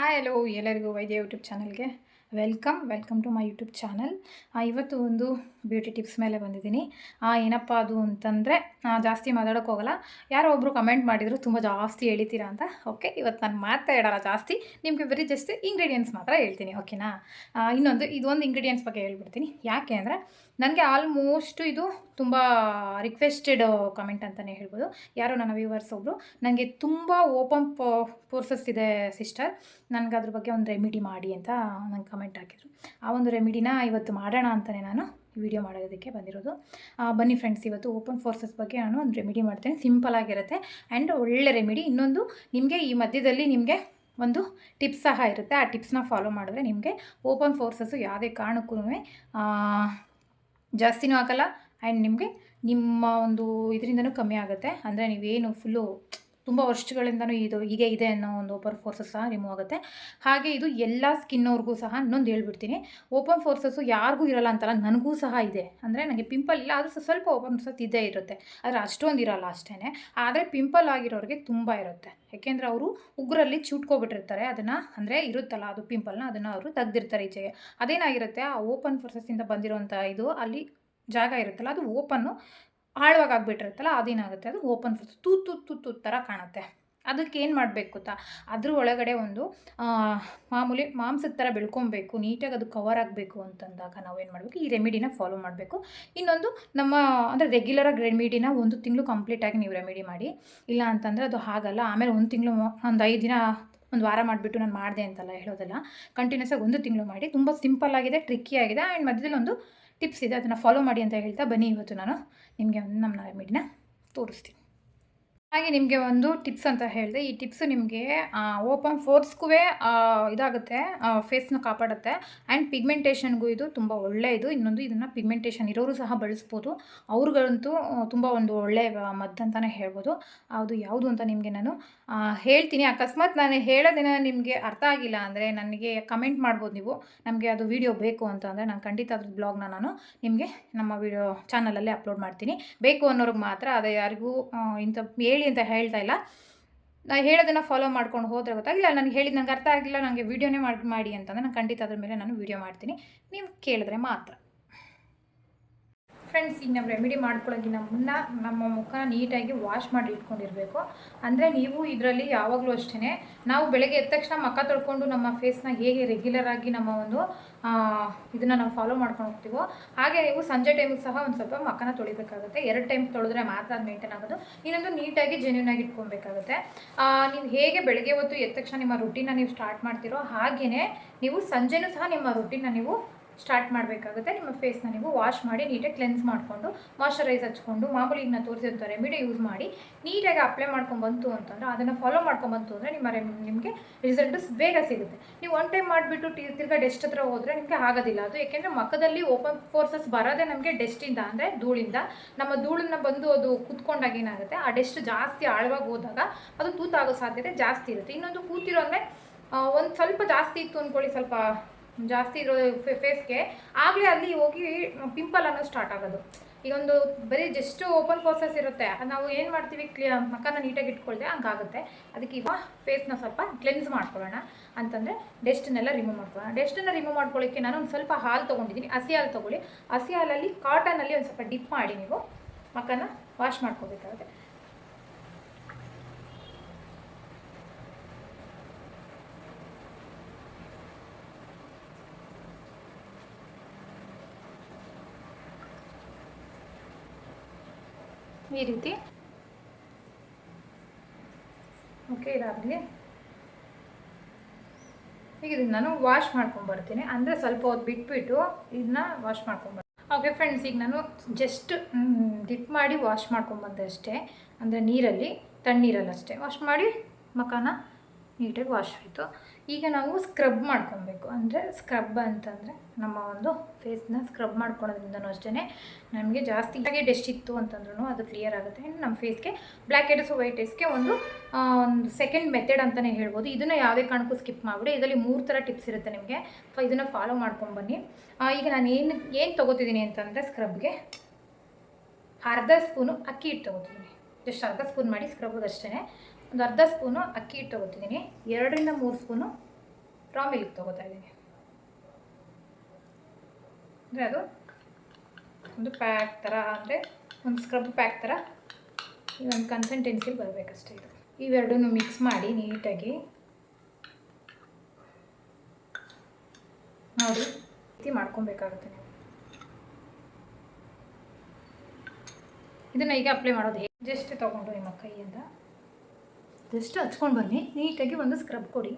Hi, hello ಎಲ್ಲರಿಗೂ Vaidya YouTube ಚಾನಲ್ಗೆ welcome. Welcome to my YouTube channel. ಇವತ್ತು ಒಂದು ಬ್ಯೂಟಿ ಟಿಪ್ಸ್ ಮೇಲೆ ಬಂದಿದ್ದೀನಿ. ಏನಪ್ಪ ಅದು ಅಂತಂದರೆ ಜಾಸ್ತಿ ಮಾತಾಡೋಕ್ಕೆ ಹೋಗಲ್ಲ. ಯಾರೋ ಒಬ್ಬರು ಕಮೆಂಟ್ ಮಾಡಿದರು, ತುಂಬ ಜಾಸ್ತಿ ಹೇಳ್ತೀರಾ ಅಂತ. ಓಕೆ, ಇವತ್ತು ನಾನು ಮಾತಾಡಲ್ಲ ಜಾಸ್ತಿ. ನಿಮಗೆ ಬರೀ ಜಸ್ಟ್ ಇಂಗ್ರೀಡಿಯೆಂಟ್ಸ್ ಮಾತ್ರ ಹೇಳ್ತೀನಿ, ಓಕೆನಾ? ಇನ್ನೊಂದು ಇದೊಂದು ಇಂಗ್ರೀಡಿಯೆಂಟ್ಸ್ ಬಗ್ಗೆ ಹೇಳ್ಬಿಡ್ತೀನಿ. ಯಾಕೆ ಅಂದರೆ ನನಗೆ ಆಲ್ಮೋಸ್ಟ್ ಇದು ತುಂಬ ರಿಕ್ವೆಸ್ಟೆಡ್ ಕಮೆಂಟ್ ಅಂತಲೇ ಹೇಳ್ಬೋದು. ಯಾರೋ ನನ್ನ ವ್ಯೂವರ್ಸ್ ಒಬ್ಬರು ನನಗೆ ತುಂಬ ಓಪನ್ ಫೋರ್ಸಸ್ ಇದೆ ಸಿಸ್ಟರ್ ನನಗೆ ಅದ್ರ ಬಗ್ಗೆ ಒಂದು ರೆಮಿಡಿ ಮಾಡಿ ಅಂತ ನಂಗೆ ಕಮೆಂಟ್ ಹಾಕಿದ್ರು. ಆ ಒಂದು ರೆಮಿಡಿನ ಇವತ್ತು ಮಾಡೋಣ ಅಂತಲೇ ನಾನು ವಿಡಿಯೋ ಮಾಡೋದಕ್ಕೆ ಬಂದಿರೋದು. ಬನ್ನಿ ಫ್ರೆಂಡ್ಸ್ ಇವತ್ತು ಓಪನ್ ಫೋರ್ಸಸ್ ಬಗ್ಗೆ ನಾನು ಒಂದು ರೆಮಿಡಿ ಮಾಡ್ತೇನೆ. ಸಿಂಪಲ್ ಆಗಿರುತ್ತೆ ಆ್ಯಂಡ್ ಒಳ್ಳೆ ರೆಮಿಡಿ ಇನ್ನೊಂದು, ನಿಮಗೆ ಈ ಮಧ್ಯದಲ್ಲಿ ನಿಮಗೆ ಒಂದು ಟಿಪ್ಸ್ ಸಹ ಇರುತ್ತೆ. ಆ ಟಿಪ್ಸ್ನ ಫಾಲೋ ಮಾಡಿದ್ರೆ ನಿಮಗೆ ಓಪನ್ ಫೋರ್ಸಸ್ಸು ಯಾವುದೇ ಕಾರಣಕ್ಕೂ ಜಾಸ್ತಿನೂ ಆಗಲ್ಲ ಆ್ಯಂಡ್ ನಿಮಗೆ ನಿಮ್ಮ ಒಂದು ಇದರಿಂದನೂ ಕಮ್ಮಿ ಆಗುತ್ತೆ. ಅಂದರೆ ನೀವೇನು ಫುಲ್ಲು ತುಂಬ ವರ್ಷಗಳಿಂದನೂ ಇದು ಹೀಗೆ ಇದೆ ಅನ್ನೋ ಒಂದು ಓಪನ್ ಫೋರ್ಸಸ್ ಸಹ ರಿಮೂವ್ ಆಗುತ್ತೆ. ಹಾಗೆ ಇದು ಎಲ್ಲ ಸ್ಕಿನ್ನವ್ರಿಗೂ ಸಹ ಇನ್ನೊಂದು ಹೇಳ್ಬಿಡ್ತೀನಿ. ಓಪನ್ ಫೋರ್ಸಸ್ಸು ಯಾರಿಗೂ ಇರಲ್ಲ ಅಂತಲ್ಲ ನನಗೂ ಸಹ ಇದೆ. ಅಂದರೆ ನನಗೆ ಪಿಂಪಲ್ ಇಲ್ಲ, ಆದರೂ ಸ್ವಲ್ಪ ಓಪನ್ ಫೋರ್ಸಸ್ ಇದ್ದೇ ಇರುತ್ತೆ. ಆದರೆ ಅಷ್ಟೊಂದು ಇರಲ್ಲ ಅಷ್ಟೇ ಆದರೆ ಪಿಂಪಲ್ ಆಗಿರೋರಿಗೆ ತುಂಬ ಇರುತ್ತೆ. ಯಾಕೆಂದರೆ ಅವರು ಉಗ್ರಲ್ಲಿ ಚುಟ್ಕೊಬಿಟ್ಟಿರ್ತಾರೆ. ಅದನ್ನು ಅಂದರೆ ಇರುತ್ತಲ್ಲ ಅದು ಪಿಂಪಲ್ನ ಅದನ್ನು ಅವರು ತೆಗ್ದಿರ್ತಾರೆ ಈಚೆಗೆ. ಅದೇನಾಗಿರುತ್ತೆ, ಆ ಓಪನ್ ಫೋರ್ಸಸ್ಸಿಂದ ಬಂದಿರೋಂಥ ಇದು ಅಲ್ಲಿ ಜಾಗ ಇರುತ್ತಲ್ಲ, ಅದು ಓಪನ್ನು ಆಳವಾಗಿ ಆಗಿಬಿಟ್ಟಿರುತ್ತಲ್ಲ ಅದೇನಾಗುತ್ತೆ ಅದು ಓಪನ್ ಫೋರ್ಸ್ ತೂತ್ ತೂತ್ ತೂತ್ ತೂತ್ ಥರ ಕಾಣುತ್ತೆ. ಅದಕ್ಕೆ ಏನು ಮಾಡಬೇಕು ಗೊತ್ತಾ? ಅದ್ರ ಒಳಗಡೆ ಒಂದು ಮಾಮೂಲಿ ಮಾಂಸದ ಥರ ಬೆಳ್ಕೊಬೇಕು. ನೀಟಾಗಿ ಅದು ಕವರ್ ಆಗಬೇಕು ಅಂತಂದಾಗ ನಾವೇನು ಮಾಡಬೇಕು? ಈ ರೆಮಿಡಿನ ಫಾಲೋ ಮಾಡಬೇಕು. ಇನ್ನೊಂದು ನಮ್ಮ, ಅಂದರೆ ರೆಗ್ಯುಲರಾಗಿ ರೆಮಿಡಿನ ಒಂದು ತಿಂಗಳು ಕಂಪ್ಲೀಟಾಗಿ ನೀವು ರೆಮಿಡಿ ಮಾಡಿ. ಇಲ್ಲ ಅಂತಂದರೆ ಅದು ಆಗಲ್ಲ ಆಮೇಲೆ ಒಂದು ತಿಂಗಳು ಒಂದು ಐದು ದಿನ, ಒಂದು ವಾರ ಮಾಡಿಬಿಟ್ಟು ನಾನು ಮಾಡಿದೆ ಅಂತಲ್ಲ ಹೇಳೋದಲ್ಲ ಕಂಟಿನ್ಯೂಸ್ ಆಗಿ ಒಂದು ತಿಂಗಳು ಮಾಡಿ. ತುಂಬ ಸಿಂಪಲ್ ಆಗಿದೆ ಟ್ರಿಕ್ಕಿ ಆಗಿದೆ. ಆ್ಯಂಡ್ ಮಧ್ಯದಲ್ಲಿ ಒಂದು ಟಿಪ್ಸ್ ಇದೆ, ಅದನ್ನು ಫಾಲೋ ಮಾಡಿ ಅಂತ ಹೇಳ್ತಾ ಬನ್ನಿ ಇವತ್ತು ನಾನು. ನಿಮಗೆ ಒಂದು ನಮ್ಮ ರೆಮಿಡಿನ ತೋರಿಸ್ತೀನಿ. ಹಾಗೆ ನಿಮಗೆ ಒಂದು ಟಿಪ್ಸ್ ಅಂತ ಹೇಳಿದೆ. ಈ ಟಿಪ್ಸು ನಿಮಗೆ ಓಪನ್ ಫೋರ್ಸ್ಗೂ ಇದಾಗುತ್ತೆ ಫೇಸ್ನ ಕಾಪಾಡುತ್ತೆ. ಆ್ಯಂಡ್ ಪಿಗ್ಮೆಂಟೇಷನ್ಗೂ ಇದು ತುಂಬ ಒಳ್ಳೆಯದು. ಇನ್ನೊಂದು ಇದನ್ನು ಪಿಗ್ಮೆಂಟೇಷನ್ ಇರೋರು ಸಹ ಬಳಸ್ಬೋದು. ಅವ್ರಿಗಂತೂ ತುಂಬ ಒಂದು ಒಳ್ಳೆಯ ಮದ್ದು ಅಂತಲೇ ಹೇಳ್ಬೋದು. ಅದು ಯಾವುದು ಅಂತ ನಿಮಗೆ ನಾನು ಹೇಳ್ತೀನಿ. ಅಕಸ್ಮಾತ್ ನಾನು ಹೇಳೋದೇನ ನಿಮಗೆ ಅರ್ಥ ಆಗಿಲ್ಲ ಅಂದರೆ ನನಗೆ ಕಮೆಂಟ್ ಮಾಡ್ಬೋದು ನೀವು. ನಮಗೆ ಅದು ವಿಡಿಯೋ ಬೇಕು ಅಂತ ಅಂದರೆ ನಾನು ಖಂಡಿತ ಅದ್ರ ಬ್ಲಾಗ್ನ ನಾನು ನಿಮಗೆ ನಮ್ಮ ವಿಡಿಯೋ ಚಾನಲಲ್ಲೇ ಅಪ್ಲೋಡ್ ಮಾಡ್ತೀನಿ. ಬೇಕು ಅನ್ನೋರಿಗೆ ಮಾತ್ರ, ಅದು ಯಾರಿಗೂ ಇಂಥ ಹೇಳಿ ಅಂತ ಹೇಳ್ತಾ ಇಲ್ಲ. ನಾನು ಹೇಳೋದನ್ನು ಫಾಲೋ ಮಾಡ್ಕೊಂಡು ಹೋದ್ರೆ ಗೊತ್ತಾಗಿಲ್ಲ. ನನಗೆ ಹೇಳಿದ ನಂಗೆ ಅರ್ಥ ಆಗಿಲ್ಲ ನನಗೆ ವೀಡಿಯೋನೇ ಮಾಡಿ ಮಾಡಿ ಅಂತಂದರೆ ನಾನು ಖಂಡಿತ ಅದ್ರ ಮೇಲೆ ನಾನು ವೀಡಿಯೋ ಮಾಡ್ತೀನಿ. ನೀವು ಕೇಳಿದ್ರೆ ಮಾತ್ರ. ಫ್ರೆಂಡ್ಸ್ ಈಗ ನಾವು ರೆಮಿಡಿ ಮಾಡ್ಕೊಳ್ಳೋಕ್ಕಿಂತ ಮುನ್ನ ನಮ್ಮ ಮುಖನ ನೀಟಾಗಿ ವಾಶ್ ಮಾಡಿ ಇಟ್ಕೊಂಡಿರಬೇಕು. ಅಂದರೆ ನೀವು ಇದರಲ್ಲಿ ಯಾವಾಗಲೂ ಅಷ್ಟೇ ನಾವು ಬೆಳಗ್ಗೆ ಎದ್ದ ತಕ್ಷಣ ಮುಖ ತೊಳ್ಕೊಂಡು ನಮ್ಮ ಫೇಸ್ನ ಹೇಗೆ ರೆಗ್ಯುಲರ್ ಆಗಿ ನಮ್ಮ ಒಂದು ಇದನ್ನು ನಾವು ಫಾಲೋ ಮಾಡ್ಕೊಂಡು ಹೋಗ್ತೀವೋ, ಹಾಗೆ ನೀವು ಸಂಜೆ ಟೈಮಿಗೆ ಸಹ ಒಂದು ಸ್ವಲ್ಪ ಮಕ್ಕನ ತೊಳಿಬೇಕಾಗುತ್ತೆ. ಎರಡು ಟೈಮ್ ತೊಳೆದ್ರೆ ಮಾತ್ರ ಅದು ಮೇಂಟೈನ್ ಆಗೋದು. ಇನ್ನೊಂದು ನೀಟಾಗಿ ಜೆನ್ಯೂನ್ ಆಗಿ ಇಟ್ಕೊಬೇಕಾಗುತ್ತೆ. ನೀವು ಹೇಗೆ ಬೆಳಗ್ಗೆ ಹೊತ್ತು ಎದ್ದ ತಕ್ಷಣ ನಿಮ್ಮ ರುಟೀನ ನೀವು ಸ್ಟಾರ್ಟ್ ಮಾಡ್ತೀರೋ ಹಾಗೆಯೇ ನೀವು ಸಂಜೆನೂ ಸಹ ನಿಮ್ಮ ರುಟೀನ ನೀವು ಸ್ಟಾರ್ಟ್ ಮಾಡಬೇಕಾಗುತ್ತೆ. ನಿಮ್ಮ ಫೇಸ್ನ ನೀವು ವಾಶ್ ಮಾಡಿ ನೀಟಾಗಿ ಕ್ಲೆನ್ಸ್ ಮಾಡಿಕೊಂಡು ಮಾಯಶ್ಚರೈಸ್ ಹಚ್ಕೊಂಡು, ಮಾಮೂಲಿ ಈಗ ನಾನು ರೆಮಿಡಿ ಯೂಸ್ ಮಾಡಿ, ನೀಟಾಗಿ ಅಪ್ಲೈ ಮಾಡ್ಕೊಂಡು ಬಂತು ಅಂತಂದ್ರೆ ಅದನ್ನು ಫಾಲೋ ಮಾಡ್ಕೊಂಡು ಬಂತು ಅಂದರೆ ನಿಮ್ಮ ರೆಮ್ ನಿಮಗೆ ರಿಸಲ್ಟ್ ಬೇಗ ಸಿಗುತ್ತೆ. ನೀವು ಒನ್ ಟೈಮ್ ಮಾಡಿಬಿಟ್ಟು ಟಿ ತಿರ್ಗಾ ಡೆಸ್ಟ್ ಹತ್ರ ಹೋದರೆ ನಿಮಗೆ ಆಗೋದಿಲ್ಲ. ಅದು ಏಕೆಂದರೆ ಮಕ್ಕದಲ್ಲಿ ಓಪನ್ ಫೋರ್ಸಸ್ ಬರೋದೇ ನಮಗೆ ಡೆಸ್ಟಿಂದ ಅಂದರೆ ಧೂಳಿಂದ, ನಮ್ಮ ಧೂಳನ್ನ ಬಂದು ಅದು ಕುತ್ಕೊಂಡಾಗ ಏನಾಗುತ್ತೆ? ಆ ಡೆಸ್ಟ್ ಜಾಸ್ತಿ ಆಳವಾಗಿ ಹೋದಾಗ ಅದು ತೂತಾಗೋ ಸಾಧ್ಯತೆ ಜಾಸ್ತಿ ಇರುತ್ತೆ. ಇನ್ನೊಂದು ಕೂತಿರೋ ಅಂದರೆ ಒಂದು ಸ್ವಲ್ಪ ಜಾಸ್ತಿ ಇತ್ತು ಅಂದ್ಕೊಳ್ಳಿ ಸ್ವಲ್ಪ ಜಾಸ್ತಿ ಇರೋ ಫೇಸ್ಗೆ ಆಗಲೇ ಅಲ್ಲಿ ಹೋಗಿ ಪಿಂಪಲ್ ಅನ್ನೋದು ಸ್ಟಾರ್ಟ್ ಆಗೋದು. ಈಗ ಒಂದು ಬರೀ ಜಸ್ಟ್ ಓಪನ್ ಫೋರ್ಸಸ್ ಇರುತ್ತೆ. ನಾವು ಏನು ಮಾಡ್ತೀವಿ ಕ್ಲಿಯ ಮಕ್ಕನ ನೀಟಾಗಿ ಇಟ್ಕೊಳ್ದೆ ಹಂಗಾಗುತ್ತೆ. ಅದಕ್ಕೆ ಈಗ ಫೇಸ್ನ ಸ್ವಲ್ಪ ಕ್ಲೆನ್ಸ್ ಮಾಡ್ಕೊಳ್ಳೋಣ. ಅಂತಂದರೆ ಡೆಸ್ಟನ್ನೆಲ್ಲ ರಿಮೂವ್ ಮಾಡ್ಕೊಳ್ಳೋಣ. ಡೆಸ್ಟನ್ನ ರಿಮೂವ್ ಮಾಡ್ಕೊಳ್ಳೋಕ್ಕೆ ನಾನು ಒಂದು ಸ್ವಲ್ಪ ಹಾಲು ತೊಗೊಂಡಿದ್ದೀನಿ. ಹಸಿ ಹಾಲು ತೊಗೊಳ್ಳಿ. ಹಸಿ ಹಾಲಲ್ಲಿ ಕಾಟನಲ್ಲಿ ಒಂದು ಸ್ವಲ್ಪ ಡಿಪ್ ಮಾಡಿ ನೀವು ಮಕ್ಕನ ವಾಶ್ ಮಾಡ್ಕೋಬೇಕಾಗುತ್ತೆ. ಈ ರೀತಿ. ಓಕೆ ಇದಾಗಲಿ. ಈಗ ಇದನ್ನ ನಾನು ವಾಶ್ ಮಾಡ್ಕೊಂಡು ಬರ್ತೀನಿ. ಅಂದರೆ ಸ್ವಲ್ಪ ಹೊತ್ತು ಬಿಟ್ಬಿಟ್ಟು ಇದನ್ನ ವಾಶ್ ಮಾಡ್ಕೊಂಡು ಓಕೆ ಫ್ರೆಂಡ್ಸ್ ಈಗ ನಾನು ಜಸ್ಟ್ ಡಿಪ್ ಮಾಡಿ ವಾಶ್ ಮಾಡ್ಕೊಂಬಂದೆ ಅಷ್ಟೇ. ಅಂದರೆ ನೀರಲ್ಲಿ ತಣ್ಣೀರಲ್ಲಷ್ಟೇ ವಾಶ್ ಮಾಡಿ ಮಕಾನ ನೀಟಾಗಿ ವಾಶ್ ಆಯಿತು. ಈಗ ನಾವು ಸ್ಕ್ರಬ್ ಮಾಡ್ಕೊಬೇಕು. ಅಂದರೆ ಸ್ಕ್ರಬ್ ಅಂತಂದರೆ ನಮ್ಮ ಒಂದು ಫೇಸ್ನ ಸ್ಕ್ರಬ್ ಮಾಡ್ಕೊಳೋದ್ರಿಂದನೂ ಅಷ್ಟೇ ನಮಗೆ ಜಾಸ್ತಿ ಹಾಗೆ ಡೆಸ್ಟ್ ಇತ್ತು ಅಂತಂದ್ರೂ ಅದು ಕ್ಲಿಯರ್ ಆಗುತ್ತೆ. ನಮ್ಮ ಫೇಸ್ಗೆ ಬ್ಲ್ಯಾಕ್ ಹೆಡ್ಸ್ ವೈಟ್ ಹೆಡ್ಸ್ಗೆ ಒಂದು ಒಂದು ಸೆಕೆಂಡ್ ಮೆಥಡ್ ಅಂತಲೇ ಹೇಳ್ಬೋದು. ಇದನ್ನು ಯಾವುದೇ ಕಾರಣಕ್ಕೂ ಸ್ಕಿಪ್ ಮಾಡಿಬಿಡಿ. ಇದರಲ್ಲಿ ಮೂರು ಥರ ಟಿಪ್ಸ್ ಇರುತ್ತೆ ನಿಮಗೆ. ಇದನ್ನು ಫಾಲೋ ಮಾಡ್ಕೊಂಬನ್ನಿ ಈಗ ನಾನು ಏನು ಏನು ತೊಗೋತಿದ್ದೀನಿ ಅಂತಂದರೆ ಸ್ಕ್ರಬ್ಗೆ ಅರ್ಧ ಸ್ಪೂನು ಅಕ್ಕಿ ಹಿಟ್ಟು ತೊಗೋತಿದ್ದೀನಿ. ಜಸ್ಟ್ ಅರ್ಧ ಸ್ಪೂನ್ ಮಾಡಿ ಸ್ಕ್ರಬ್ಗೆ ಅಷ್ಟೇ ಒಂದು ಅರ್ಧ ಸ್ಪೂನು ಅಕ್ಕಿ ಹಿಟ್ಟು ತೊಗೋತಿದ್ದೀನಿ. ಎರಡರಿಂದ ಮೂರು ಸ್ಪೂನು ರಾ ಮಿಲ್ಕ್ ತೊಗೋತಾ ಇದ್ದೀನಿ. ಅಂದರೆ ಅದು ಒಂದು ಪ್ಯಾಕ್ ಥರ ಅಂದರೆ ಒಂದು ಸ್ಕ್ರಬ್ ಪ್ಯಾಕ್ ಥರ ಈ ಒಂದು ಕನ್ಸಂಟೆನ್ಸಿಲಿ ಬರಬೇಕಷ್ಟೇ ಇದು. ಇವೆರಡೂ ಮಿಕ್ಸ್ ಮಾಡಿ ನೀಟಾಗಿ ನೋಡಿ, ರೀತಿ ಮಾಡ್ಕೊಬೇಕಾಗುತ್ತೆ ನೀವು. ಇದನ್ನು ಈಗ ಅಪ್ಲೈ ಮಾಡೋದು ಜಸ್ಟ್ ತೊಗೊಂಡು ನಿಮ್ಮ ಕೈಯಿಂದ. ಜಸ್ಟ್ ಹಚ್ಕೊಂಡು ಬನ್ನಿ. ನೀಟಾಗಿ ಒಂದು ಸ್ಕ್ರಬ್ ಕೊಡಿ.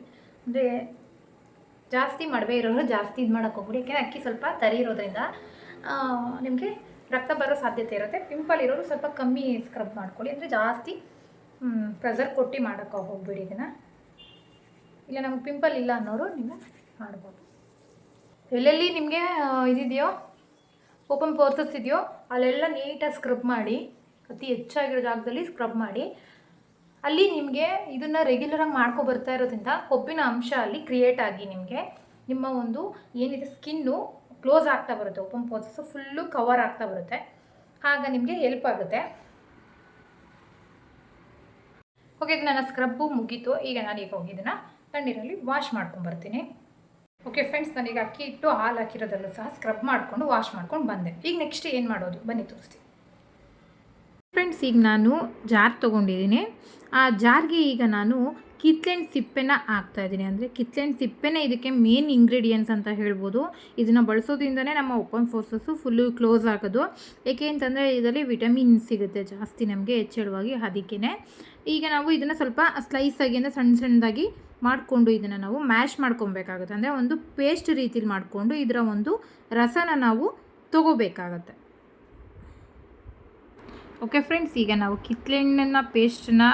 ಅಂದರೆ ಜಾಸ್ತಿ ಮಡವೆ ಇರೋರು ಜಾಸ್ತಿ ಇದು ಮಾಡೋಕೆ ಹೋಗ್ಬಿಡಿ. ಯಾಕೆ ಅಕ್ಕಿ ಸ್ವಲ್ಪ ತರಿ ಇರೋದ್ರಿಂದ ನಿಮಗೆ ರಕ್ತ ಬರೋ ಸಾಧ್ಯತೆ ಇರುತ್ತೆ. ಪಿಂಪಲ್ ಇರೋರು ಸ್ವಲ್ಪ ಕಮ್ಮಿ ಸ್ಕ್ರಬ್ ಮಾಡ್ಕೊಳ್ಳಿ. ಅಂದರೆ ಜಾಸ್ತಿ ಪ್ರೆಸರ್ ಕೊಟ್ಟು ಮಾಡೋಕ್ಕೆ ಹೋಗ್ಬಿಡಿ ಇದನ್ನು. ಇಲ್ಲ ನಮಗೆ ಪಿಂಪಲ್ ಇಲ್ಲ ಅನ್ನೋರು ನೀವು ಮಾಡ್ಬೋದು. ಎಲ್ಲೆಲ್ಲಿ ನಿಮಗೆ ಇದಿದೆಯೋ? ಓಪನ್ ಪೋರ್ಸಸ್ ಇದೆಯೋ? ಅಲ್ಲೆಲ್ಲ ನೀಟಾಗಿ ಸ್ಕ್ರಬ್ ಮಾಡಿ, ಅತಿ ಹೆಚ್ಚಾಗಿರೋ ಜಾಗದಲ್ಲಿ ಸ್ಕ್ರಬ್ ಮಾಡಿ. ಅಲ್ಲಿ ನಿಮಗೆ ಇದನ್ನು ರೆಗ್ಯುಲರಾಗಿ ಮಾಡ್ಕೊ ಬರ್ತಾ ಇರೋದ್ರಿಂದ ಕೊಬ್ಬಿನ ಅಂಶ ಅಲ್ಲಿ ಕ್ರಿಯೇಟ್ ಆಗಿ ನಿಮಗೆ ನಿಮ್ಮ ಒಂದು ಏನಿದೆ ಸ್ಕಿನ್ನು ಕ್ಲೋಸ್ ಆಗ್ತಾ ಬರುತ್ತೆ ಓಪನ್ ಪೋಸಸ್ಸು ಫುಲ್ಲು ಕವರ್ ಆಗ್ತಾ ಬರುತ್ತೆ. ಆಗ ನಿಮಗೆ ಹೆಲ್ಪ್ ಆಗುತ್ತೆ. ಓಕೆ ಇದು ನನ್ನ ಸ್ಕ್ರಬ್ಬು ಮುಗೀತು. ಈಗ ನಾನೀಗ ಹೋಗಿ ಇದನ್ನು ತಣ್ಣೀರಲ್ಲಿ ವಾಶ್ ಮಾಡ್ಕೊಂಬರ್ತೀನಿ ಓಕೆ ಫ್ರೆಂಡ್ಸ್ ನಾನೀಗ ಅಕ್ಕಿ ಇಟ್ಟು ಹಾಲು ಹಾಕಿರೋದಲ್ಲೂ ಸಹ ಸ್ಕ್ರಬ್ ಮಾಡಿಕೊಂಡು ವಾಶ್ ಮಾಡ್ಕೊಂಡು ಬಂದೆ. ಈಗ ನೆಕ್ಸ್ಟ್ ಏನು ಮಾಡೋದು? ಬನ್ನಿ ತೋರಿಸ್ತೀನಿ. ಫ್ರೆಂಡ್ಸ್ ಈಗ ನಾನು ಜಾರ್ ತೊಗೊಂಡಿದ್ದೀನಿ. ಆ ಜಾರ್ಗೆ ಈಗ ನಾನು ಕಿತ್ಲೆಹಣ್ಣು ಸಿಪ್ಪೆನ ಹಾಕ್ತಾ ಇದ್ದೀನಿ. ಅಂದರೆ ಕಿತ್ಲೆಹಣ್ಣು ಸಿಪ್ಪೆನೇ ಇದಕ್ಕೆ ಮೇನ್ ಇಂಗ್ರೀಡಿಯೆಂಟ್ಸ್ ಅಂತ ಹೇಳ್ಬೋದು. ಇದನ್ನು ಬಳಸೋದ್ರಿಂದನೇ ನಮ್ಮ ಓಪನ್ ಫೋರ್ಸಸ್ಸು ಫುಲ್ಲು ಕ್ಲೋಸ್ ಆಗೋದು. ಏಕೆ ಅಂತಂದರೆ ಇದರಲ್ಲಿ ವಿಟಮಿನ್ ಸಿಗುತ್ತೆ ಜಾಸ್ತಿ ನಮಗೆ ಹೆಚ್ಚಳವಾಗಿ ಅದಕ್ಕೇ ಈಗ ನಾವು ಇದನ್ನು ಸ್ವಲ್ಪ ಸ್ಲೈಸ್ ಆಗಿ ಅಂದರೆ ಸಣ್ಣ ಸಣ್ಣದಾಗಿ ಮಾಡಿಕೊಂಡು ಇದನ್ನು ನಾವು ಮ್ಯಾಶ್ ಮಾಡ್ಕೊಬೇಕಾಗುತ್ತೆ. ಅಂದರೆ ಒಂದು ಪೇಸ್ಟ್ ರೀತಿಲಿ ಮಾಡಿಕೊಂಡು ಇದರ ಒಂದು ರಸನ ನಾವು ತಗೋಬೇಕಾಗತ್ತೆ. ಓಕೆ ಫ್ರೆಂಡ್ಸ್ ಈಗ ನಾವು ಕಿತ್ಳೆಹಣ್ಣಿನ ಪೇಸ್ಟನ್ನ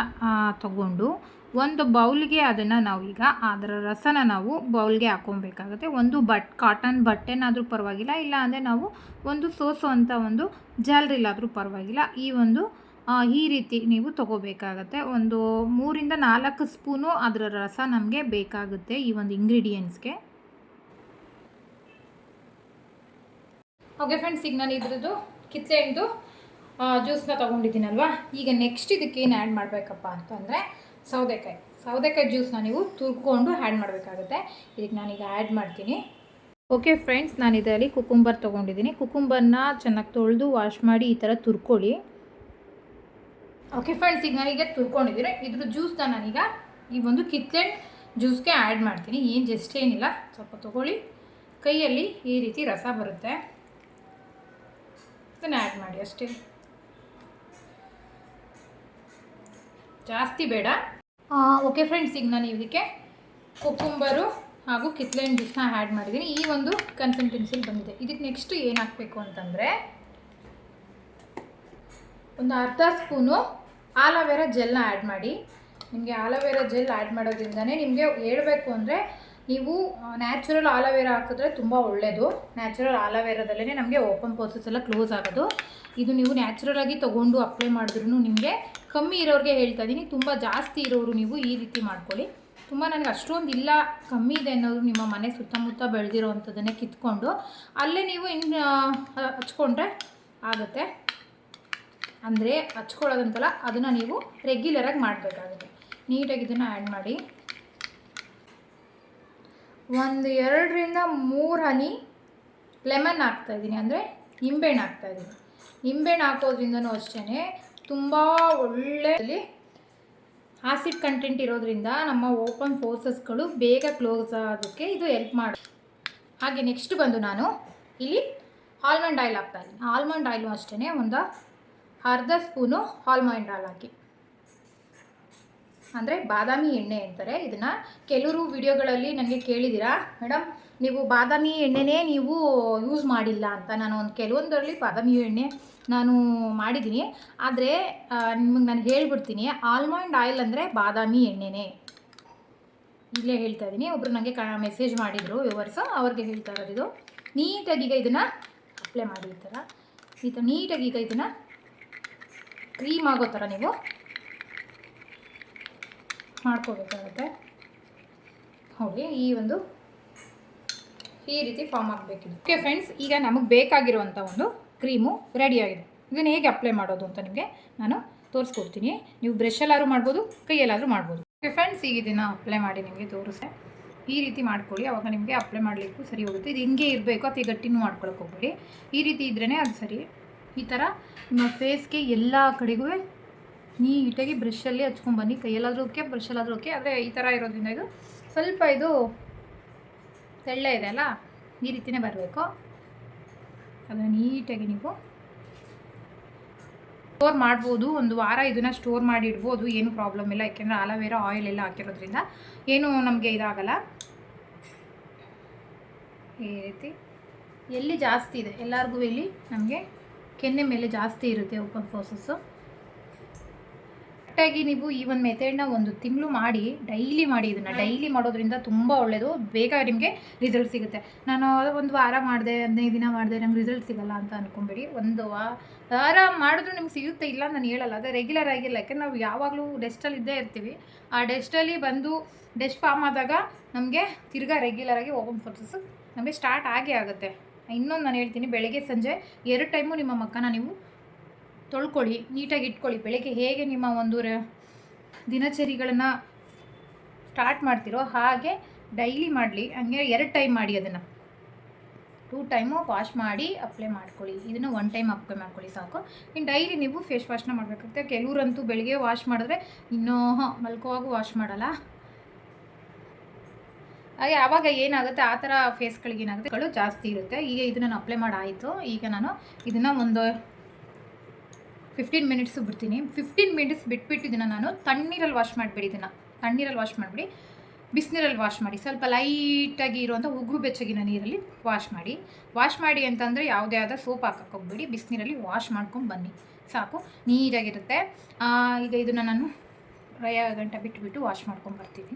ತಗೊಂಡು ಒಂದು ಬೌಲ್ಗೆ ಅದನ್ನು ಈಗ ಅದರ ರಸನ ನಾವು ಬೌಲ್ಗೆ ಹಾಕೊಬೇಕಾಗುತ್ತೆ. ಒಂದು ಬಟ್, ಕಾಟನ್ ಬಟ್ಟೆನಾದರೂ ಪರವಾಗಿಲ್ಲ ಇಲ್ಲ ಅಂದರೆ ನಾವು ಒಂದು ಸೋಸೋ ಅಂತ ಒಂದು ಜಾಲ್ರಿಲ್ಲಾದರೂ ಪರವಾಗಿಲ್ಲ. ಈ ಒಂದು ಈ ರೀತಿ ನೀವು ತಗೋಬೇಕಾಗತ್ತೆ. ಒಂದು ಮೂರಿಂದ ನಾಲ್ಕು ಸ್ಪೂನು ಅದರ ರಸ ನಮಗೆ ಬೇಕಾಗುತ್ತೆ ಈ ಒಂದು ಇಂಗ್ರೀಡಿಯೆಂಟ್ಸ್ಗೆ. ಓಕೆ ಫ್ರೆಂಡ್ಸ್ ಈಗ ನಾನು ಇದ್ರದ್ದು ಕಿತ್ಲೆಹಣ್ಣು ಜ್ಯೂಸ್ನ ತೊಗೊಂಡಿದ್ದೀನಲ್ವಾ? ಈಗ ನೆಕ್ಸ್ಟ್ ಇದಕ್ಕೆ ಏನು ಆ್ಯಡ್ ಮಾಡಬೇಕಪ್ಪ ಅಂತಂದರೆ ಸೌದೆಕಾಯಿ ಸೌದೆಕಾಯಿ ಜ್ಯೂಸ್ನ ನೀವು ತುರ್ಕೊಂಡು ಆ್ಯಡ್ ಮಾಡಬೇಕಾಗುತ್ತೆ. ಇದಕ್ಕೆ ನಾನೀಗ ಆ್ಯಡ್ ಮಾಡ್ತೀನಿ. ಓಕೆ ಫ್ರೆಂಡ್ಸ್ ನಾನು ಇದರಲ್ಲಿ ಕುಕುಂಬರ್ ತೊಗೊಂಡಿದ್ದೀನಿ. ಕುಕುಂಬರ್ನ ಚೆನ್ನಾಗಿ ತೊಳೆದು ವಾಶ್ ಮಾಡಿ ಈ ಥರ ತುರ್ಕೊಳ್ಳಿ. ಓಕೆ ಫ್ರೆಂಡ್ಸ್ ಈಗ ನಾನೀಗ ತುರ್ಕೊಂಡಿದ್ದೀನಿ. ಇದ್ರ ಜ್ಯೂಸ್ನ ನಾನೀಗ ಈ ಒಂದು ಕಿತ್ತಳೆ ಜ್ಯೂಸ್ಗೆ ಆ್ಯಡ್ ಮಾಡ್ತೀನಿ. ಏನು ಜಸ್ಟ್ ಏನಿಲ್ಲ, ಸ್ವಲ್ಪ ತೊಗೊಳ್ಳಿ. ಕೈಯಲ್ಲಿ ಈ ರೀತಿ ರಸ ಬರುತ್ತೆ. ಇದನ್ನು ಆ್ಯಡ್ ಮಾಡಿ ಅಷ್ಟೇ. ಜಾಸ್ತಿ ಬೇಡ. ಓಕೆ ಫ್ರೆಂಡ್ಸ್ ಈಗ ನಾನು ಇದಕ್ಕೆ ಕುಕುಂಬರು ಹಾಗೂ ಕಿತ್ಲೆಹಣ್ಣು ಜ್ಯೂಸ್ನ ಆ್ಯಡ್ ಮಾಡಿದ್ದೀನಿ ಈ ಒಂದು ಕನ್ಸಿಸ್ಟೆನ್ಸಿಲಿ ಬಂದಿದೆ. ಇದಕ್ಕೆ ನೆಕ್ಸ್ಟ್ ಏನು ಹಾಕಬೇಕು ಅಂತಂದರೆ ಒಂದು ಅರ್ಧ ಸ್ಪೂನು ಆಲೋವೆರಾ ಜೆಲ್ನ ಆ್ಯಡ್ ಮಾಡಿ. ನಿಮಗೆ ಆಲೋವೆರಾ ಜೆಲ್ ಆ್ಯಡ್ ಮಾಡೋದ್ರಿಂದನೇ ನಿಮಗೆ ಹೇಳಬೇಕು ಅಂದರೆ ನೀವು ನ್ಯಾಚುರಲ್ ಆಲೋವೆರಾ ಹಾಕಿದ್ರೆ ತುಂಬ ಒಳ್ಳೆಯದು ನ್ಯಾಚುರಲ್ ಆಲೋವೆರಾದಲ್ಲೇ ನಮಗೆ ಓಪನ್ ಪೋಸಸ್ ಎಲ್ಲ ಕ್ಲೋಸ್ ಆಗೋದು. ಇದು ನೀವು ನ್ಯಾಚುರಲ್ ಆಗಿ ತೊಗೊಂಡು ಅಪ್ಲೈ ಮಾಡಿದ್ರೂ ನಿಮಗೆ ಕಮ್ಮಿ ಇರೋರಿಗೆ ಹೇಳ್ತಾ ಇದ್ದೀನಿ ತುಂಬ ಜಾಸ್ತಿ ಇರೋರು ನೀವು ಈ ರೀತಿ ಮಾಡ್ಕೊಳ್ಳಿ. ತುಂಬ ನನಗೆ ಅಷ್ಟೊಂದು ಇಲ್ಲ ಕಮ್ಮಿ ಇದೆ ಅನ್ನೋದು ನಿಮ್ಮ ಮನೆ ಸುತ್ತಮುತ್ತ ಬೆಳೆದಿರೋ ಅಂಥದ್ದನ್ನೇ ಕಿತ್ಕೊಂಡು. ಅಲ್ಲೇ ನೀವು ಇನ್ನು ಹಚ್ಕೊಂಡ್ರೆ ಆಗುತ್ತೆ. ಅಂದರೆ ಹಚ್ಕೊಳ್ಳೋದಂತಲ್ಲ ಅದನ್ನು ನೀವು ರೆಗ್ಯುಲರಾಗಿ ಮಾಡಬೇಕಾಗುತ್ತೆ. ನೀಟಾಗಿ ಇದನ್ನು ಆ್ಯಡ್ ಮಾಡಿ. ಒಂದು ಎರಡರಿಂದ ಮೂರು ಹನಿ ಲೆಮನ್ ಹಾಕ್ತಾಯಿದ್ದೀನಿ ಅಂದರೆ ನಿಂಬೆಹಣ್ಣು ಹಾಕ್ತಾಯಿದ್ದೀನಿ ನಿಂಬೆಹಣ್ಣು ಹಾಕೋದ್ರಿಂದನೂ ಅಷ್ಟೇ ತುಂಬ ಒಳ್ಳೆಯಲ್ಲಿ ಆಸಿಡ್ ಕಂಟೆಂಟ್ ಇರೋದ್ರಿಂದ ನಮ್ಮ ಓಪನ್ ಫೋರ್ಸಸ್ಗಳು ಬೇಗ ಕ್ಲೋಸ್ ಆಗೋಕ್ಕೆ ಇದು ಹೆಲ್ಪ್ ಮಾಡಿ. ಹಾಗೆ ನೆಕ್ಸ್ಟ್ ಬಂದು ನಾನು ಇಲ್ಲಿ ಆಲ್ಮಂಡ್ ಆಯಿಲ್ ಹಾಕ್ತಾಯಿದ್ದೀನಿ ಆಲ್ಮಂಡ್ ಆಯಿಲು ಅಷ್ಟೇ ಒಂದು ಅರ್ಧ ಸ್ಪೂನು ಆಲ್ಮಂಡ್ ಆಯಿಲ್ ಹಾಕಿ. ಅಂದರೆ ಬಾದಾಮಿ ಎಣ್ಣೆ ಅಂತಾರೆ. ಇದನ್ನು ಕೆಲವರು ವಿಡಿಯೋಗಳಲ್ಲಿ ನನಗೆ ಕೇಳಿದ್ದೀರಾ ಮೇಡಮ್ ನೀವು ಬಾದಾಮಿ ಎಣ್ಣೆನೇ ನೀವು ಯೂಸ್ ಮಾಡಿಲ್ಲ ಅಂತ ನಾನು ಒಂದು ಕೆಲವೊಂದರಲ್ಲಿ ಬಾದಾಮಿ ಎಣ್ಣೆ ನಾನು ಮಾಡಿದ್ದೀನಿ. ಆದರೆ ನಿಮಗೆ ನಾನು ಹೇಳ್ಬಿಡ್ತೀನಿ. ಆಲ್ಮಂಡ್ ಆಯಿಲ್ ಅಂದರೆ ಬಾದಾಮಿ ಎಣ್ಣೆನೇ. ಇಲ್ಲೇ ಹೇಳ್ತಾ ಇದ್ದೀನಿ. ಒಬ್ಬರು ನನಗೆ ಕ, ಮೆಸೇಜ್ ಮಾಡಿದರು ವ್ಯೂವರ್ಸು, ಅವ್ರಿಗೆ ಹೇಳ್ತಾ ಇರೋದು ಇದು. ನೀಟಾಗಿ ಈಗ ಇದನ್ನು ಅಪ್ಲೈ ಮಾಡಿ ಈ ಈ ಥರ ನೀಟಾಗಿ ಈಗ ಇದನ್ನು ಕ್ರೀಮ್ ಆಗೋ ಥರ ನೀವು ಮಾಡ್ಕೋಬೇಕಾಗತ್ತೆ. ನೋಡಿ ಈ ಒಂದು ಈ ರೀತಿ ಫಾರ್ಮ್ ಆಗಬೇಕಿದೆ. ಓಕೆ ಫ್ರೆಂಡ್ಸ್ ಈಗ ನಮಗೆ ಬೇಕಾಗಿರುವಂಥ ಒಂದು ಕ್ರೀಮು ರೆಡಿಯಾಗಿದೆ ಇದನ್ನು ಹೇಗೆ ಅಪ್ಲೈ ಮಾಡೋದು ಅಂತ ನಿಮಗೆ ನಾನು ತೋರಿಸ್ಕೊಡ್ತೀನಿ. ನೀವು ಬ್ರಷಲ್ಲಾದ್ರೂ ಮಾಡ್ಬೋದು, ಕೈಯಲ್ಲಾದರೂ ಮಾಡ್ಬೋದು. ಓಕೆ ಫ್ರೆಂಡ್ಸ್ ಈಗ ಇದನ್ನು ಅಪ್ಲೈ ಮಾಡಿ ನಿಮಗೆ ತೋರಿಸೆ ಈ ರೀತಿ ಮಾಡ್ಕೊಳ್ಳಿ, ಅವಾಗ ನಿಮಗೆ ಅಪ್ಲೈ ಮಾಡಲಿಕ್ಕೂ ಸರಿ ಹೋಗುತ್ತೆ. ಇದು ಹಿಂಗೆ ಇರಬೇಕು ಅಥವಾ ಗಟ್ಟಿನೂ ಮಾಡ್ಕೊಳಕ್ಕೆ ಹೋಗ್ಬೇಡಿ. ಈ ರೀತಿ ಇದ್ರೇ ಅದು ಸರಿ. ಈ ಥರ ನಿಮ್ಮ ಫೇಸ್ಗೆ ಎಲ್ಲ ಕಡೆಗೂ ನೀಟಾಗಿ ಬ್ರಷಲ್ಲಿ ಹಚ್ಕೊಂಡ್ಬನ್ನಿ ಕೈಯಲ್ಲಾದರೂ ಓಕೆ ಬ್ರಷಲ್ಲಾದರೂ ಓಕೆ. ಆದರೆ ಈ ಥರ ಇರೋದ್ರಿಂದ ಇದು ಸ್ವಲ್ಪ ಇದು ತೆಳ್ಳೆ ಇದೆ ಅಲ್ಲ? ಈ ರೀತಿಯೇ ಬರಬೇಕು. ಅದನ್ನು ನೀಟಾಗಿ ನೀವು ಸ್ಟೋರ್ ಮಾಡ್ಬೋದು. ಒಂದು ವಾರ ಇದನ್ನು ಸ್ಟೋರ್ ಮಾಡಿ ಇಡ್ಬೋದು ಏನು ಪ್ರಾಬ್ಲಮ್ ಇಲ್ಲ. ಯಾಕೆಂದರೆ ಅಲೋವೆರಾ ಆಯಿಲ್ ಎಲ್ಲ ಹಾಕಿರೋದ್ರಿಂದ ಏನು ನಮಗೆ ಇದಾಗಲ್ಲ. ಈ ರೀತಿ. ಎಲ್ಲಿ ಜಾಸ್ತಿ ಇದೆ? ಎಲ್ಲರಿಗೂ ಇಲ್ಲಿ ನಮಗೆ ಕೆನ್ನೆ ಮೇಲೆ ಜಾಸ್ತಿ ಇರುತ್ತೆ ಓಪನ್ ಫೋರ್ಸಸ್ಸು ಕರೆಕ್ಟಾಗಿ ನೀವು ಈ ಒಂದು ಮೆಥಡ್ನ ಒಂದು ತಿಂಗಳು ಮಾಡಿ ಡೈಲಿ ಮಾಡಿ ಇದನ್ನು. ಡೈಲಿ ಮಾಡೋದ್ರಿಂದ ತುಂಬ ಒಳ್ಳೆಯದು ಬೇಗ ನಿಮಗೆ ರಿಸಲ್ಟ್ ಸಿಗುತ್ತೆ. ನಾನು ಒಂದು ವಾರ ಮಾಡಿದೆ ಹದಿನೈದು ದಿನ ಮಾಡಿದೆ ನಂಗೆ ರಿಸಲ್ಟ್ ಸಿಗಲ್ಲ ಅಂತ ಅಂದ್ಕೊಬೇಡಿ ಒಂದು ವಾರ ಮಾಡಿದ್ರು ನಿಮ್ಗೆ ಸಿಗುತ್ತೆ ಇಲ್ಲ ನಾನು ಹೇಳಲ್ಲ. ಅದೇ ರೆಗ್ಯುಲರ್ ಆಗಿಲ್ಲ ಯಾಕಂದ್ರೆ ನಾವು ಯಾವಾಗಲೂ ಡೆಸ್ಟಲ್ಲಿ ಇದ್ದೇ ಇರ್ತೀವಿ. ಆ ಡೆಸ್ಟಲ್ಲಿ ಬಂದು ಡೆಸ್ಟ್ ಫಾರ್ಮ್ ಆದಾಗ ನಮಗೆ ತಿರ್ಗಾ ರೆಗ್ಯುಲರ್ ಆಗಿ ಓಪನ್ ಪ್ರೊಸೆಸ್ ನಮಗೆ ಸ್ಟಾರ್ಟ್ ಆಗೇ ಆಗುತ್ತೆ. ಇನ್ನೊಂದು ನಾನು ಹೇಳ್ತೀನಿ ಬೆಳಗ್ಗೆ ಸಂಜೆ ಎರಡು ಟೈಮು ನಿಮ್ಮ ಮಕ್ಕನ ನೀವು ತೊಳ್ಕೊಳ್ಳಿ, ನೀಟಾಗಿ ಇಟ್ಕೊಳ್ಳಿ. ಬೆಳಗ್ಗೆ ಹೇಗೆ ನಿಮ್ಮ ಒಂದು ದಿನಚರಿಗಳನ್ನು ಸ್ಟಾರ್ಟ್ ಮಾಡ್ತಿರೋ ಹಾಗೆ ಡೈಲಿ ಮಾಡಲಿ. ಹಂಗೆ ಎರಡು ಟೈಮ್ ಮಾಡಿ ಅದನ್ನು. ಟೂ ಟೈಮು ವಾಶ್ ಮಾಡಿ ಅಪ್ಲೈ ಮಾಡ್ಕೊಳ್ಳಿ. ಇದನ್ನು ಒನ್ ಟೈಮ್ ಅಪ್ಲೈ ಮಾಡ್ಕೊಳ್ಳಿ ಸಾಕು. ಇನ್ನು ಡೈಲಿ ನೀವು ಫೇಸ್ ವಾಶ್ನ ಮಾಡಬೇಕಾಗುತ್ತೆ. ಕೆಲವರಂತೂ ಬೆಳಿಗ್ಗೆ ವಾಶ್ ಮಾಡಿದ್ರೆ ಇನ್ನೂ ಮಲ್ಕೋವಾಗೂ ವಾಶ್ ಮಾಡಲ್ಲ. ಹಾಗೆ ಆವಾಗ ಏನಾಗುತ್ತೆ? ಆ ಥರ ಫೇಸ್ಗಳಿಗೆ ಏನಾಗುತ್ತೆ? ಜಾಸ್ತಿ ಇರುತ್ತೆ. ಈಗ ಇದನ್ನು ನಾನು ಅಪ್ಲೈ ಮಾಡಾಯಿತು. ಈಗ ನಾನು ಇದನ್ನು ಒಂದು ಫಿಫ್ಟೀನ್ ಮಿನಿಟ್ಸು ಬಿಡ್ತೀನಿ. ಫಿಫ್ಟೀನ್ ಮಿನಿಟ್ಸ್ ಬಿಟ್ಬಿಟ್ಟು ನಾನು. ತಣ್ಣೀರಲ್ಲಿ ವಾಶ್ ಮಾಡಿಬಿಡಿ ಇದನ್ನು. ತಣ್ಣೀರಲ್ಲಿ ವಾಶ್ ಮಾಡಿಬಿಡಿ. ಬಿಸಿನೀರಲ್ಲಿ ವಾಶ್ ಮಾಡಿ. ಸ್ವಲ್ಪ ಲೈಟಾಗಿ ಇರುವಂಥ ಉಗುರು ಬೆಚ್ಚಗಿನ ನೀರಲ್ಲಿ ವಾಶ್ ಮಾಡಿ. ವಾಶ್ ಮಾಡಿ ಅಂತಂದರೆ ಯಾವುದೇ ಆದ ಸೋಪ್ ಹಾಕೋಕ್ಕೋಗ್ಬೇಡಿ ಬಿಸಿನೀರಲ್ಲಿ ವಾಶ್ ಮಾಡ್ಕೊಂಡು ಬನ್ನಿ. ಸಾಕು. ನೀಟಾಗಿರುತ್ತೆ ಈಗ ಇದನ್ನು ನಾನು ರಯ ಗಂಟೆ ಬಿಟ್ಟುಬಿಟ್ಟು ವಾಶ್ ಮಾಡ್ಕೊಂಡು ಬರ್ತೀನಿ.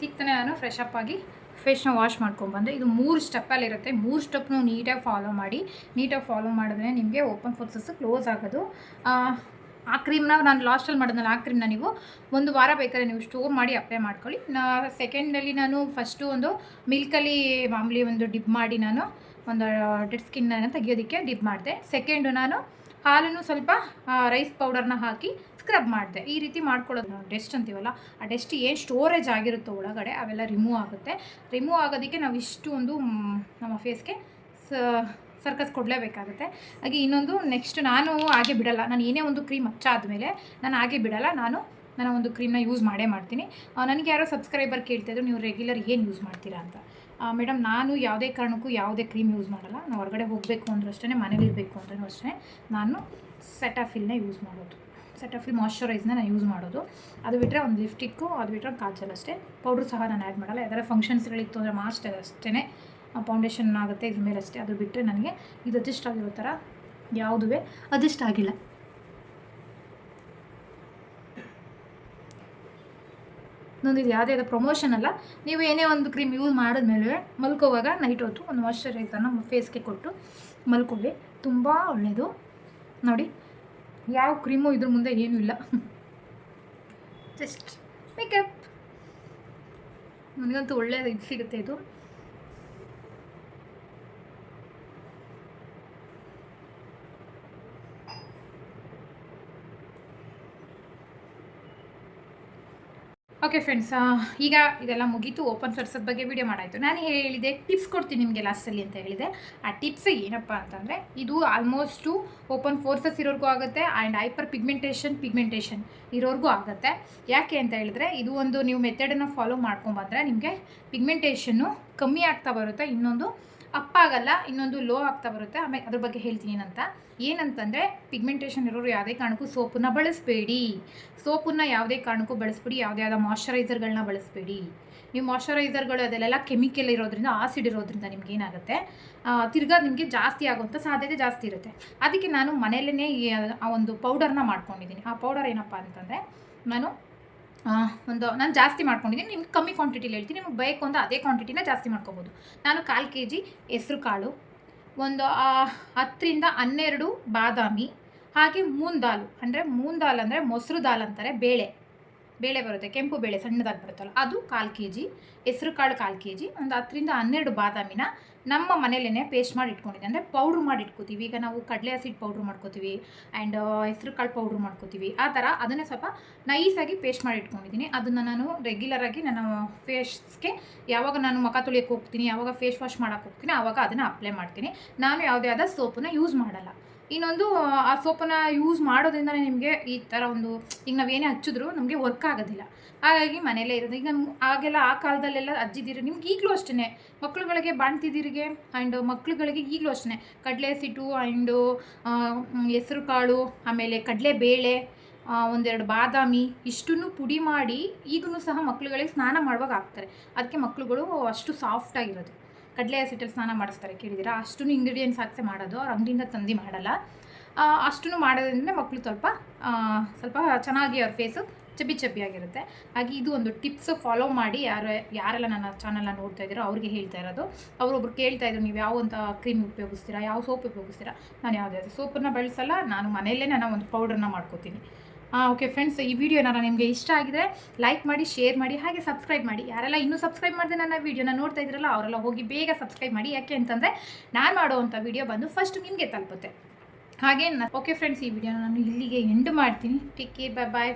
ಸಿಗ್ತಾನೆ ನಾನು ಫ್ರೆಶ್ ಅಪ್ ಆಗಿ. ಫೇಸ್ನ ವಾಶ್ ಮಾಡ್ಕೊಂಡ್ಬಂದು ಇದು ಮೂರು ಸ್ಟೆಪ್ಪಲ್ಲಿರುತ್ತೆ. ಮೂರು ಸ್ಟೆಪ್ನು ನೀಟಾಗಿ ಫಾಲೋ ಮಾಡಿ. ನೀಟಾಗಿ ಫಾಲೋ ಮಾಡಿದ್ರೆ ನಿಮಗೆ ಓಪನ್ ಫೋರ್ಸಸ್ ಕ್ಲೋಸ್ ಆಗೋದು. ಆ, ಕ್ರೀಮ್ನ ನಾನು ಲಾಸ್ಟಲ್ಲಿ ಮಾಡಿದ್ನಲ್ಲ ಆ ಕ್ರೀಮ್ನ ನೀವು ಒಂದು ವಾರ ಬೇಕಾದ್ರೆ ನೀವು ಸ್ಟೋರ್ ಮಾಡಿ ಅಪ್ಲೈ ಮಾಡ್ಕೊಳ್ಳಿ. ನಾ ಸೆಕೆಂಡಲ್ಲಿ ನಾನು ಫಸ್ಟು ಒಂದು ಮಿಲ್ಕಲ್ಲಿ ಮಾಮೂಲಿ ಒಂದು ಡಿಪ್ ಮಾಡಿ ನಾನು ಒಂದು ಡೆಡ್ ಸ್ಕಿನ್ನ ತೆಗಿಯೋದಕ್ಕೆ ಡಿಪ್ ಮಾಡಿದೆ. ಸೆಕೆಂಡು ನಾನು ಹಾಲನ್ನು ಸ್ವಲ್ಪ ರೈಸ್ ಪೌಡರ್ನ ಹಾಕಿ ಸ್ಕ್ರಬ್ ಮಾಡಿದೆ. ಈ ರೀತಿ ಮಾಡ್ಕೊಳ್ಳೋದು ನಾವು ಡೆಸ್ಟ್ ಅಂತೀವಲ್ಲ, ಆ ಡೆಸ್ಟ್ ಏನು ಸ್ಟೋರೇಜ್ ಆಗಿರುತ್ತೋ ಒಳಗಡೆ ಅವೆಲ್ಲ ರಿಮೂವ್ ಆಗುತ್ತೆ. ರಿಮೂವ್ ಆಗೋದಕ್ಕೆ ನಾವು ಇಷ್ಟು ಒಂದು ನಮ್ಮ ಫೇಸ್ಗೆ ಸ ಸರ್ಕಸ್ ಕೊಡಲೇಬೇಕಾಗುತ್ತೆ. ಹಾಗೆ ಇನ್ನೊಂದು ನೆಕ್ಸ್ಟ್ ನಾನು ಹಾಗೆ ಬಿಡಲ್ಲ. ನಾನು ಏನೇ ಒಂದು ಕ್ರೀಮ್ ಹಚ್ಚಾದ್ಮೇಲೆ ನಾನು ಹಾಗೆ ಬಿಡಲ್ಲ. ನಾನು ನಾನು ಒಂದು ಕ್ರೀಮ್ನ ಯೂಸ್ ಮಾಡೇ ಮಾಡ್ತೀನಿ. ನನಗೆ ಯಾರೋ ಸಬ್ಸ್ಕ್ರೈಬರ್ ಕೇಳ್ತಾಯಿದ್ರು ನೀವು ರೆಗ್ಯುಲರ್ ಏನು ಯೂಸ್ ಮಾಡ್ತೀರಾ ಅಂತ. ಮೇಡಮ್ ನಾನು ಯಾವುದೇ ಕಾರಣಕ್ಕೂ ಯಾವುದೇ ಕ್ರೀಮ್ ಯೂಸ್ ಮಾಡಲ್ಲ. ನಾವು ಹೊರಗಡೆ ಹೋಗಬೇಕು ಅಂದ್ರೂ ಅಷ್ಟೇ ಮನೇಲಿರಬೇಕು ಅಂದ್ರೂ ಅಷ್ಟೇ ನಾನು ಸೆಟಾಫಿಲ್ನೇ ಯೂಸ್ ಮಾಡೋದು. ಸೆಟಾಫಿಲ್ ಮಾಯಶ್ಚರೈಸ್ನ ನಾನು ಯೂಸ್ ಮಾಡೋದು. ಅದು ಬಿಟ್ಟರೆ ಒಂದು ಲಿಫ್ಟಿಕ್ಕು ಅದು ಬಿಟ್ಟರೆ ಕಾಜಲ್ ಅಷ್ಟೇ. ಪೌಡ್ರ್ ಸಹ ನಾನು ಆ್ಯಡ್ ಮಾಡಲ್ಲ. ಯಾವ್ದಾರ ಫಂಕ್ಷನ್ಸ್ಗಳಿತ್ತು ಅಂದರೆ ಮಾಸ್ಟ್ ಅಷ್ಟೇ ಫೌಂಡೇಶನ್ ಆಗುತ್ತೆ ಇದ್ರ ಮೇಲೆ ಅಷ್ಟೇ. ಅದು ಬಿಟ್ಟರೆ ನನಗೆ ಇದು ಅಡ್ಜಸ್ಟ್ ಆಗಿರೋ ಥರ ಯಾವುದೂ ಅಡ್ಜಸ್ಟ್ ಆಗಿಲ್ಲ. ಇನ್ನೊಂದು ಇದು ಯಾವುದೇ ಪ್ರಮೋಷನ್ ಅಲ್ಲ. ನೀವು ಏನೇ ಒಂದು ಕ್ರೀಮ್ ಯೂಸ್ ಮಾಡಿದ್ಮೇಲೆ ಮಲ್ಕೋವಾಗ ನೈಟ್ ಹೊತ್ತು ಒಂದು ಮಾಯಶ್ಚರೈಸರ್ನ ಫೇಸ್ಗೆ ಕೊಟ್ಟು ಮಲ್ಕೊಳ್ಳಿ. ತುಂಬ ಒಳ್ಳೆಯದು. ನೋಡಿ ಯಾವ ಕ್ರೀಮು ಇದ್ರ ಮುಂದೆ ಏನೂ ಇಲ್ಲ. ಜಸ್ಟ್ ಮೇಕಪ್ ನನಗಂತೂ ಒಳ್ಳೆಯ ಇದು ಸಿಗುತ್ತೆ ಇದು. ಓಕೆ ಫ್ರೆಂಡ್ಸ್ ಈಗ ಇದೆಲ್ಲ ಮುಗೀತು. ಓಪನ್ ಸೋರ್ಸದ ಬಗ್ಗೆ ವಿಡಿಯೋ ಮಾಡಾಯಿತು. ನಾನು ಹೇಳಿದೆ ಟಿಪ್ಸ್ ಕೊಡ್ತೀನಿ ನಿಮಗೆ ಲಾಸ್ಟಲ್ಲಿ ಅಂತ ಹೇಳಿದೆ. ಆ ಟಿಪ್ಸ್ ಏನಪ್ಪ ಅಂತಂದರೆ, ಇದು ಆಲ್ಮೋಸ್ಟು ಓಪನ್ ಫೋರ್ಸಸ್ ಇರೋರ್ಗೂ ಆಗುತ್ತೆ ಆ್ಯಂಡ್ ಹೈಪರ್ ಪಿಗ್ಮೆಂಟೇಷನ್ ಪಿಗ್ಮೆಂಟೇಷನ್ ಇರೋರ್ಗೂ ಆಗುತ್ತೆ. ಯಾಕೆ ಅಂತ ಹೇಳಿದ್ರೆ, ಇದು ಒಂದು ನೀವು ಮೆಥಡನ್ನು ಫಾಲೋ ಮಾಡ್ಕೊಂಬಂದರೆ ನಿಮಗೆ ಪಿಗ್ಮೆಂಟೇಷನ್ನು ಕಮ್ಮಿ ಆಗ್ತಾ ಬರುತ್ತೆ. ಇನ್ನೊಂದು ಅಪ್ ಆಗಲ್ಲ ಇನ್ನೊಂದು ಲೋ ಆಗ್ತಾ ಬರುತ್ತೆ. ಆಮೇಲೆ ಅದ್ರ ಬಗ್ಗೆ ಹೇಳ್ತೀನಿ ಏನಂತ. ಏನಂತಂದರೆ ಪಿಗ್ಮೆಂಟೇಷನ್ ಇರೋರು ಯಾವುದೇ ಕಾರಣಕ್ಕೂ ಸೋಪನ್ನ ಬಳಸಬೇಡಿ. ಸೋಪನ್ನ ಯಾವುದೇ ಕಾರಣಕ್ಕೂ ಬಳಸ್ಬೇಡಿ, ಯಾವುದೇ ಆದ ಮಾಯಶ್ಚರೈಸರ್ಗಳನ್ನ ಬಳಸಬೇಡಿ. ನೀವು ಮಾಯಶ್ಚರೈಸರ್ಗಳು ಅದೆಲ್ಲ ಕೆಮಿಕಲ್ ಇರೋದ್ರಿಂದ ಆಸಿಡ್ ಇರೋದ್ರಿಂದ ನಿಮ್ಗೆ ಏನಾಗುತ್ತೆ? ತಿರ್ಗಾ ನಿಮಗೆ ಜಾಸ್ತಿ ಆಗುವಂಥ ಸಾಧ್ಯತೆ ಜಾಸ್ತಿ ಇರುತ್ತೆ. ಅದಕ್ಕೆ ನಾನು ಮನೆಯಲ್ಲೇ ಆ ಒಂದು ಪೌಡರ್ನ ಮಾಡ್ಕೊಂಡಿದ್ದೀನಿ. ಆ ಪೌಡರ್ ಏನಪ್ಪ ಅಂತಂದರೆ, ನಾನು ಒಂದು ನಾನು ಜಾಸ್ತಿ ಮಾಡ್ಕೊಂಡಿದ್ದೀನಿ ನಿಮ್ಗೆ ಕಮ್ಮಿ ಕ್ವಾಂಟಿಟಿಲಿ ಹೇಳ್ತೀನಿ. ನಿಮ್ಗೆ ಬೇಕು ಅಂತ ಅದೇ ಕ್ವಾಂಟಿಟಿನ ಜಾಸ್ತಿ ಮಾಡ್ಕೋಬೋದು. ನಾನು ಕಾಲು ಕೆ ಜಿ ಹೆಸ್ರು ಕಾಳು, ಒಂದು ಹತ್ತರಿಂದ ಹನ್ನೆರಡು ಬಾದಾಮಿ, ಹಾಗೆ ಮೂನ್ ದಾಲು ಅಂದರೆ ಮೂನ್ ದಾಲ್ ಅಂದರೆ ಮೊಸರು ದಾಲ್ ಅಂತಾರೆ, ಬೇಳೆ. ಬೇಳೆ ಬರುತ್ತೆ, ಕೆಂಪು ಬೇಳೆ ಸಣ್ಣದಾಗಿ ಬರುತ್ತಲ್ಲ, ಅದು ಕಾಲು ಕೆ ಜಿ ಹೆಸ್ರು ಕಾಳು ಕಾಲು ಕೆ ಜಿ ಒಂದು ಹತ್ತರಿಂದ ಹನ್ನೆರಡು ಬಾದಾಮಿನ ನಮ್ಮ ಮನೇಲೇ ಪೇಸ್ಟ್ ಮಾಡಿ ಇಟ್ಕೊಂಡಿದ್ದೆ. ಅಂದರೆ ಪೌಡ್ರ್ ಮಾಡಿ ಇಟ್ಕೋತೀವಿ. ಈಗ ನಾವು ಕಡಲೆ ಹಸಿಟ್ಟು ಪೌಡ್ರ್ ಮಾಡ್ಕೋತೀವಿ ಆ್ಯಂಡ್ ಹೆಸ್ರು ಕಾಳು ಪೌಡ್ರ್ ಮಾಡ್ಕೋತೀವಿ. ಆ ಥರ ಅದನ್ನೇ ಸ್ವಲ್ಪ ನೈಸಾಗಿ ಪೇಸ್ಟ್ ಮಾಡಿ ಇಟ್ಕೊಂಡಿದ್ದೀನಿ. ಅದನ್ನು ನಾನು ರೆಗ್ಯುಲರಾಗಿ ನನ್ನ ಫೇಸ್ಗೆ ಯಾವಾಗ ನಾನು ಮುಖ ತೊಳಿಯೋಕ್ಕೆ ಹೋಗ್ತೀನಿ, ಯಾವಾಗ ಫೇಸ್ ವಾಶ್ ಮಾಡೋಕ್ಕೆ ಹೋಗ್ತೀನಿ, ಆವಾಗ ಅದನ್ನು ಅಪ್ಲೈ ಮಾಡ್ತೀನಿ. ನಾನು ಯಾವುದೇ ಆದ ಸೋಪನ್ನು ಯೂಸ್ ಮಾಡಲ್ಲ. ಇನ್ನೊಂದು, ಆ ಸೋಪನ್ನು ಯೂಸ್ ಮಾಡೋದ್ರಿಂದ ನಿಮಗೆ ಈ ಥರ ಒಂದು, ಈಗ ನಾವೇನೇ ಹಚ್ಚಿದ್ರು ನಮಗೆ ವರ್ಕ್ ಆಗೋದಿಲ್ಲ. ಹಾಗಾಗಿ ಮನೇಲೇ ಇರೋದು. ಈಗ ಆಗೆಲ್ಲ ಆ ಕಾಲದಲ್ಲೆಲ್ಲ ಅಜ್ಜಿದಿರು ನಿಮ್ಗೆ ಈಗಲೂ ಅಷ್ಟೇ ಮಕ್ಕಳುಗಳಿಗೆ ಬಾಣ್ತಿದ್ದೀರಿಗೆ ಆ್ಯಂಡ್ ಮಕ್ಳುಗಳಿಗೆ ಈಗಲೂ ಅಷ್ಟೇ ಕಡಲೆ ಸಿಟ್ಟು ಆ್ಯಂಡು ಹೆಸರು ಕಾಳು, ಆಮೇಲೆ ಕಡಲೆ ಬೇಳೆ ಒಂದೆರಡು ಬಾದಾಮಿ, ಇಷ್ಟನ್ನು ಪುಡಿ ಮಾಡಿ ಈಗಲೂ ಸಹ ಮಕ್ಳುಗಳಿಗೆ ಸ್ನಾನ ಮಾಡುವಾಗ ಹಾಕ್ತಾರೆ. ಅದಕ್ಕೆ ಮಕ್ಳುಗಳು ಅಷ್ಟು ಸಾಫ್ಟಾಗಿರೋದು ಕಡಲೆ ಹಸಿಟ್ಟಲ್ಲಿ ಸ್ನಾನ ಮಾಡಿಸ್ತಾರೆ ಕೇಳಿದ್ದೀರಾ? ಅಷ್ಟು ಇಂಗ್ರೀಡಿಯೆಂಟ್ಸ್ ಹಾಕ್ಸೆ ಮಾಡೋದು, ಅವ್ರು ಅಂಗಡಿಯಿಂದ ತಂದು ಮಾಡಲ್ಲ. ಅಷ್ಟೂ ಮಾಡೋದ್ರಿಂದ ಮಕ್ಕಳು ಸ್ವಲ್ಪ ಸ್ವಲ್ಪ ಚೆನ್ನಾಗಿ ಅವ್ರ ಫೇಸು ಚಬ್ಬಿ ಚಬ್ಬಿಯಾಗಿರುತ್ತೆ ಹಾಗೆ ಇದು ಒಂದು ಟಿಪ್ಸ್ ಫಾಲೋ ಮಾಡಿ ಯಾರು, ಯಾರೆಲ್ಲ ನನ್ನ ಚಾನಲ್ನ ನೋಡ್ತಾ ಇದ್ದೀರೋ ಅವ್ರಿಗೆ ಹೇಳ್ತಾ ಇರೋದು. ಅವರೊಬ್ರು ಕೇಳ್ತಾ ಇದ್ರು, ನೀವು ಯಾವ ಕ್ರೀಮ್ ಉಪಯೋಗಿಸ್ತೀರಾ? ಯಾವ ಸೋಪ್ ಉಪಯೋಗಿಸ್ತೀರಾ? ನಾನು ಯಾವುದೇ ಸೋಪನ್ನು ಬಳಸಲ್ಲ, ನಾನು ಮನೆಯಲ್ಲೇ ನಾನು ಒಂದು ಪೌಡ್ರನ್ನ ಮಾಡ್ಕೋತೀನಿ. ಓಕೆ ಫ್ರೆಂಡ್ಸ್ ಈ ವಿಡಿಯೋ ಏನಾರ ನಿಮಗೆ ಇಷ್ಟ ಆಗಿದೆ ಲೈಕ್ ಮಾಡಿ ಶೇರ್ ಮಾಡಿ, ಹಾಗೆ ಸಬ್ಸ್ಕ್ರೈಬ್ ಮಾಡಿ. ಯಾರೆಲ್ಲ ಇನ್ನೂ ಸಬ್ಸ್ಕ್ರೈಬ್ ಮಾಡಿದೆ ನನ್ನ ವೀಡಿಯೋನ ನೋಡ್ತಾ ಇದ್ರಲ್ಲ, ಅವರೆಲ್ಲ ಹೋಗಿ ಬೇಗ ಸಬ್ಸ್ಕ್ರೈಬ್ ಮಾಡಿ. ಯಾಕೆ ಅಂತಂದರೆ, ನಾನು ಮಾಡುವಂಥ ವೀಡಿಯೋ ಬಂದು ಫಸ್ಟ್ ನಿಮಗೆ ತಲುಪುತ್ತೆ. ಹಾಗೆ ಓಕೆ ಫ್ರೆಂಡ್ಸ್ ಈ ವಿಡಿಯೋನ ನಾನು ಇಲ್ಲಿಗೆ ಎಂಡ್ ಮಾಡ್ತೀನಿ. ಟೇಕ್ ಕೇರ್ ಬಾಯ್ ಬಾಯ್